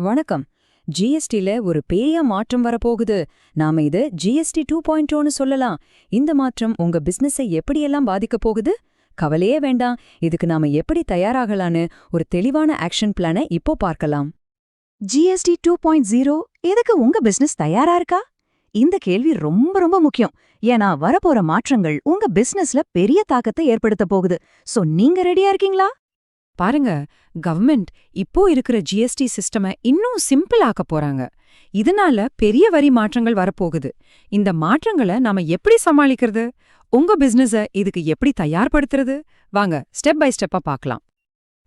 வணக்கம். ஜிஎஸ்டில ஒரு பெரிய மாற்றம் வரப்போகுது. நாம இது ஜிஎஸ்டி டூ பாயிண்ட் சொல்லலாம். இந்த மாற்றம் உங்க பிசினஸை எப்படியெல்லாம் பாதிக்கப் போகுது? கவலையே வேண்டாம். இதுக்கு நாம எப்படி தயாராகலான்னு ஒரு தெளிவான ஆக்ஷன் பிளானை இப்போ பார்க்கலாம். ஜிஎஸ்டி டூ பாயிண்ட் ஜீரோ எதுக்கு உங்க பிசினஸ் தயாரா இருக்கா? இந்த கேள்வி ரொம்ப ரொம்ப முக்கியம். ஏன்னா வரப்போற மாற்றங்கள் உங்க பிசினஸ்ல பெரிய தாக்கத்தை ஏற்படுத்த போகுது. சோ நீங்க ரெடியா இருக்கீங்களா? பாருங்க கவர்மெண்ட் இப்போ இருக்கிற ஜிஎஸ்டி சிஸ்டமை இன்னும் சிம்பிள் ஆக்க போறாங்க. இதனால பெரிய வரி மாற்றங்கள் வரப்போகுது. இந்த மாற்றங்களை நாம எப்படி சமாளிக்கிறது? உங்க பிசினஸ இதுக்கு எப்படி தயார்படுத்துறது? வாங்க ஸ்டெப் பை ஸ்டெப்பா பார்க்கலாம்.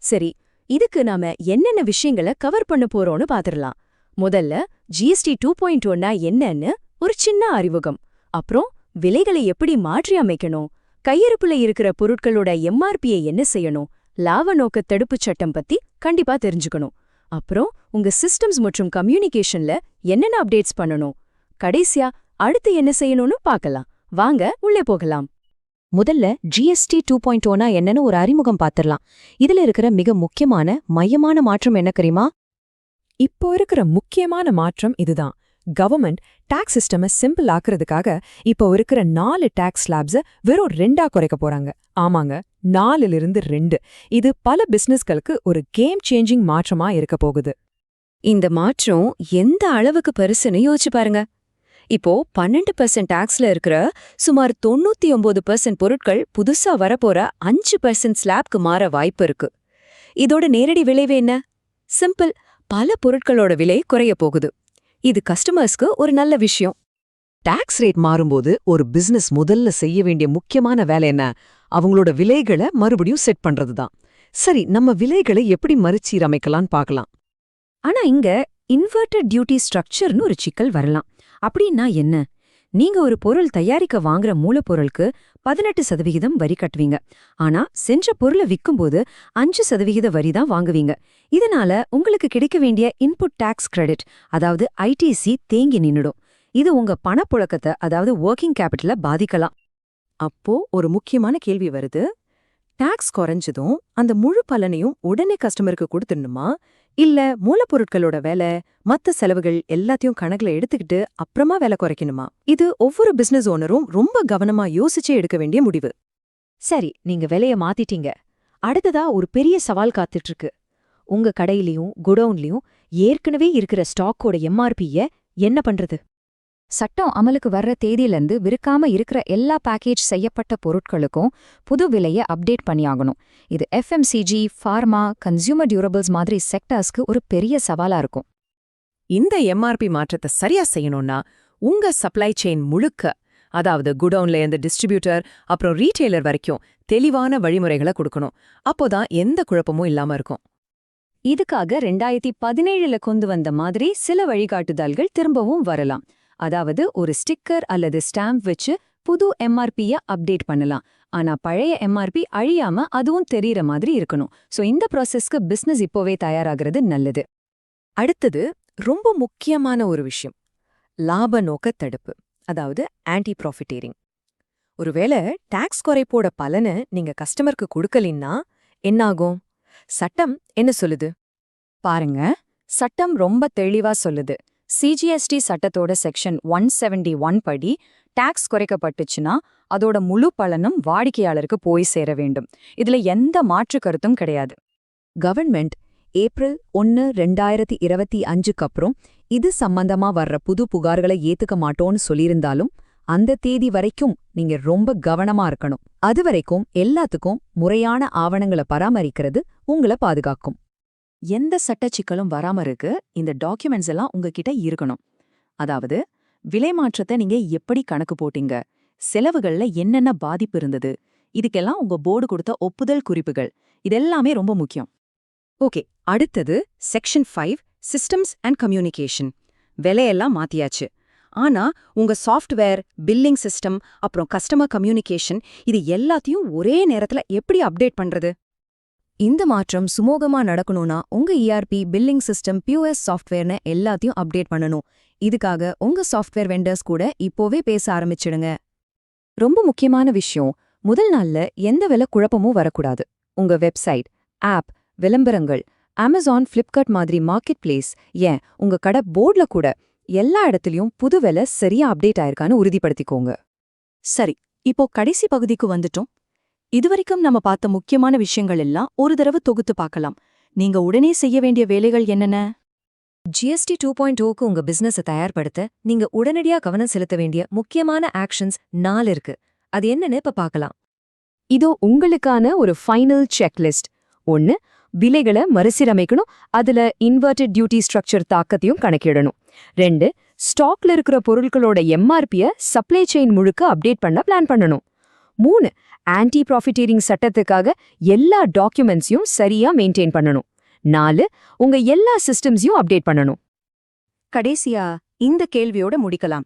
சரி இதுக்கு நாம என்னென்ன விஷயங்களை கவர் பண்ண போறோம்னு பாத்துரலாம். முதல்ல ஜிஎஸ்டி டூ பாயிண்ட் ஒன்னா என்னன்னு ஒரு சின்ன அறிமுகம். அப்புறம் விலைகளை எப்படி மாற்றி அமைக்கணும்? கையிருப்புல இருக்கிற பொருட்களோட எம்ஆர்பியை என்ன செய்யணும்? லாவ நோக்க தடுப்புச் சட்டம் பத்தி கண்டிப்பா தெரிஞ்சுக்கணும். அப்புறம் உங்க சிஸ்டம்ஸ் மற்றும் கம்யூனிகேஷன்ல என்னென்ன அப்டேட்ஸ் பண்ணணும்? கடைசியா அடுத்து என்ன செய்யணும்னு பார்க்கலாம் வாங்க உள்ளே போகலாம். முதல்ல ஜிஎஸ்டி டூ பாயிண்ட் ஓனா என்னன்னு ஒரு அறிமுகம் பார்த்துடலாம் இதுல இருக்கிற மிக முக்கியமான மையமான மாற்றம் என்ன தெரியுமா? இப்போ இருக்கிற முக்கியமான மாற்றம் இதுதான். கவர்மெண்ட் டாக்ஸ் சிஸ்டமை சிம்பிள் ஆக்குறதுக்காக இப்போ இருக்கிற நாலு டாக்ஸ் ஸ்லாப்ஸ வெறும் ரெண்டா குறைக்க போறாங்க. ஆமாங்க. நாலிலிருந்து ரெண்டு. இது பல பிசினஸ்களுக்கு ஒரு கேம் சேஞ்சிங் மாற்றமா இருக்க போகுது. இந்த மாற்றம் எந்த அளவுக்கு பெருசுன்னு யோசிச்சு பாருங்க. இப்போ பன்னெண்டு பர்சன்ட் டாக்ஸ்ல இருக்கிற சுமார் தொண்ணூத்தி ஒன்பது பர்சன்ட் பொருட்கள் புதுசா வரப்போற அஞ்சு பர்சன்ட் ஸ்லாப்க்கு மாற வாய்ப்பு இருக்கு. இதோட நேரடி விளைவு என்ன? சிம்பிள் பல பொருட்களோட விலை குறைய போகுது. இது கஸ்டமர்ஸ்க்கு ஒரு நல்ல விஷயம். டாக்ஸ் ரேட் மாறும்போது ஒரு பிசினஸ் முதல்ல செய்ய வேண்டிய முக்கியமான வேலை என்ன? அவங்களோட விலைகளை மறுபடியும் செட் பண்றது தான் சரி நம்ம விலைகளை எப்படி மறுசீரமைக்கலாம்னு பார்க்கலாம். ஆனா இங்க இன்வெர்டட் டியூட்டி ஸ்ட்ரக்சர்னு ஒரு சிக்கல் வரலாம். அப்படின்னா என்ன? நீங்க ஒரு பொருள் தயாரிக்க வாங்குற மூலப்பொருளுக்கு பதினெட்டு சதவிகிதம் வரி கட்டுவீங்க. ஆனா செஞ்ச பொருளை விற்கும்போது அஞ்சு சதவிகித வரி தான் வாங்குவீங்க. இதனால உங்களுக்கு கிடைக்க வேண்டிய இன்புட் டாக்ஸ் கிரெடிட் அதாவது ஐடிசி தேங்கி நின்னுடும். இது உங்க பணப்புழக்கத்தை அதாவது ஒர்க்கிங் கேபிட்டல பாதிக்கலாம். அப்போ ஒரு முக்கியமான கேள்வி வருது. டாக்ஸ் குறைஞ்சதும் அந்த முழு பலனையும் உடனே கஸ்டமருக்கு கொடுத்துடணுமா? இல்ல மூலப்பொருட்களோட வேலை மத்த செலவுகள் எல்லாத்தையும் கணக்குல எடுத்துக்கிட்டு அப்புறமா வேலை குறைக்கணுமா? இது ஒவ்வொரு பிசினஸ் ஓனரும் ரொம்ப கவனமா யோசிச்சே எடுக்க வேண்டிய முடிவு. சரி நீங்க விலைய மாத்திட்டீங்க. அடுத்ததா ஒரு பெரிய சவால் காத்துட்டு இருக்கு உங்க கடையிலயும் குடவுன்லயும் ஏற்கனவே இருக்கிற ஸ்டாக்கோட எம்ஆர்பிய என்ன பண்றது? சட்டம் அமலுக்கு வர்ற தேதியிலிருந்து விற்காம இருக்கிற எல்லா பேக்கேஜ் செய்யப்பட்ட பொருட்களுக்கும் புது விலையை அப்டேட் பண்ணியாகணும். இது எஃப்எம்சிஜி ஃபார்மா கன்சியூமர் டியூரபிள்ஸ் மாதிரி செக்டர்ஸ்க்கு ஒரு பெரிய சவாலா இருக்கும். இந்த எம்ஆர்பி மாற்றத்தை சரியா செய்யணும்னா உங்க சப்ளை செயின் முழுக்க அதாவது குடவுன்ல இருந்து டிஸ்ட்ரிபியூட்டர் அப்புறம் ரீட்டெய்லர் வரைக்கும் தெளிவான வழிமுறைகளை கொடுக்கணும். அப்போதான் எந்த குழப்பமும் இல்லாம இருக்கும். இதுக்காக ரெண்டாயிரத்தி பதினேழுல கொண்டு வந்த மாதிரி சில வழிகாட்டுதல்கள் திரும்பவும் வரலாம். அதாவது ஒரு ஸ்டிக்கர் அல்லது ஸ்டாம்ப் வச்சு புது எம்ஆர்பிய அப்டேட் பண்ணலாம். ஆனா பழைய எம்ஆர்பி அழியாம அதுவும் தெரியற மாதிரி இருக்கணும். சோ இந்த ப்ராசஸ்க்கு பிசினஸ் இப்போவே தயாராகிறது நல்லது. அடுத்தது ரொம்ப முக்கியமான ஒரு விஷயம். லாப நோக்க தடுப்பு. அதாவது ஆன்டி ப்ராஃபிட்டேரிங் ஒருவேளை டாக்ஸ் குறைப்போட பலனை நீங்க கஸ்டமருக்கு கொடுக்கலின்னா என்னாகும்? சட்டம் என்ன சொல்லுது? பாருங்க. சட்டம் ரொம்ப தெளிவா சொல்லுது. சிஜிஎஸ்டி சட்டத்தோட செக்ஷன் ஒன் செவன்டி ஒன் படி டாக்ஸ் குறைக்கப்பட்டுச்சுன்னா அதோட முழு பலனும் வாடிக்கையாளருக்கு போய் சேர வேண்டும். இதுல எந்த மாற்று கருத்தும் கிடையாது. கவர்மெண்ட் ஏப்ரல் ஒன்னு ரெண்டாயிரத்தி இருபத்தி அஞ்சுக்கு அப்புறம் இது சம்பந்தமா வர்ற புது புகார்களை ஏத்துக்க மாட்டோம்னு சொல்லியிருந்தாலும் அந்த தேதி வரைக்கும் நீங்க ரொம்ப கவனமா இருக்கணும். அது வரைக்கும் எல்லாத்துக்கும் முறையான ஆவணங்களை பராமரிக்கிறது உங்களை பாதுகாக்கும். எந்த சட்ட சிக்கலும் வராம இருக்கு இந்த டாக்குமெண்ட்ஸ் எல்லாம் உங்ககிட்ட இருக்கணும். அதாவது விலை மாற்றத்தை நீங்க எப்படி கணக்கு போட்டீங்க? செலவுகள்ல என்னென்ன பாதிப்பு இருந்தது? இதுக்கெல்லாம் உங்க போர்டு கொடுத்த ஒப்புதல் குறிப்புகள். இதெல்லாமே ரொம்ப முக்கியம். ஓகே அடுத்தது section five systems and communication விலையெல்லாம் மாத்தியாச்சு. ஆனா உங்க சாஃப்ட்வேர் பில்லிங் சிஸ்டம் அப்புறம் கஸ்டமர் கம்யூனிகேஷன் இது எல்லாத்தையும் ஒரே நேரத்துல எப்படி அப்டேட் பண்றது? இந்த மாற்றம் சுமூகமா நடக்கணும்னா உங்க இஆர்பி பில்லிங் சிஸ்டம் பியூஎஸ் சாஃப்ட்வேர்னு எல்லாத்தையும் அப்டேட் பண்ணணும். இதுக்காக உங்க சாஃப்ட்வேர் வெண்டர்ஸ் கூட இப்போவே பேச ஆரம்பிச்சிடுங்க. ரொம்ப முக்கியமான விஷயம் முதல் நாள்ல எந்த வில குழப்பமும் வரக்கூடாது. உங்க வெப்சைட் ஆப் விளம்பரங்கள் அமேசான் ஃப்ளிப்கார்ட் மாதிரி மார்க்கெட் பிளேஸ் ஏன் உங்க கடை போர்ட்ல கூட எல்லா இடத்துலயும் புது விலை சரியா அப்டேட் ஆயிருக்கான்னு உறுதிப்படுத்திக்கோங்க. சரி இப்போ கடைசி பகுதிக்கு வந்துட்டோம். இதுவரைக்கும் நம்ம பார்த்த முக்கியமான விஷயங்கள் எல்லாம் ஒரு தடவை தொகுத்து பார்க்கலாம். நீங்க உடனே செய்ய வேண்டிய வேலைகள் என்னென்ன? ஜிஎஸ்டி டூ பாயிண்ட் ஓக்கு oh உங்க பிசினஸை தயார்படுத்த நீங்க உடனடியா கவனம் செலுத்த வேண்டிய முக்கியமான ஆக்ஷன்ஸ் நாலு இருக்கு. அது என்னன்னு இப்ப பார்க்கலாம். இதோ உங்களுக்கான ஒரு ஃபைனல் செக்லிஸ்ட் ஒன்னு விலைகளை மறுசீரமைக்கணும். அதுல இன்வெர்டட் டியூட்டி ஸ்ட்ரக்சர் தாக்கத்தையும் கணக்கிடணும். ரெண்டு ஸ்டாக்ல இருக்கிற பொருட்களோட எம்ஆர்பிய சப்ளை செயின் முழுக்க அப்டேட் பண்ண பிளான் பண்ணணும். மூணு ஆன்டி ப்ராஃபிட்டீரிங் சட்டத்துக்காக எல்லா டாக்குமெண்ட்ஸையும் சரியா மெயின்டைன் பண்ணணும். நாலு உங்க எல்லா சிஸ்டம்ஸையும் அப்டேட் பண்ணணும். கடைசியா இந்த கேள்வியோட முடிக்கலாம்.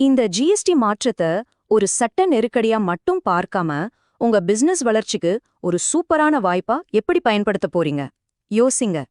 இந்த ஜிஎஸ்டி மாற்றத்தை ஒரு சட்ட நெருக்கடியா மட்டும் பார்க்காம உங்க பிசினஸ் வளர்ச்சிக்கு ஒரு சூப்பரான வாய்ப்பா எப்படி பயன்படுத்த போறீங்க? யோசிங்க.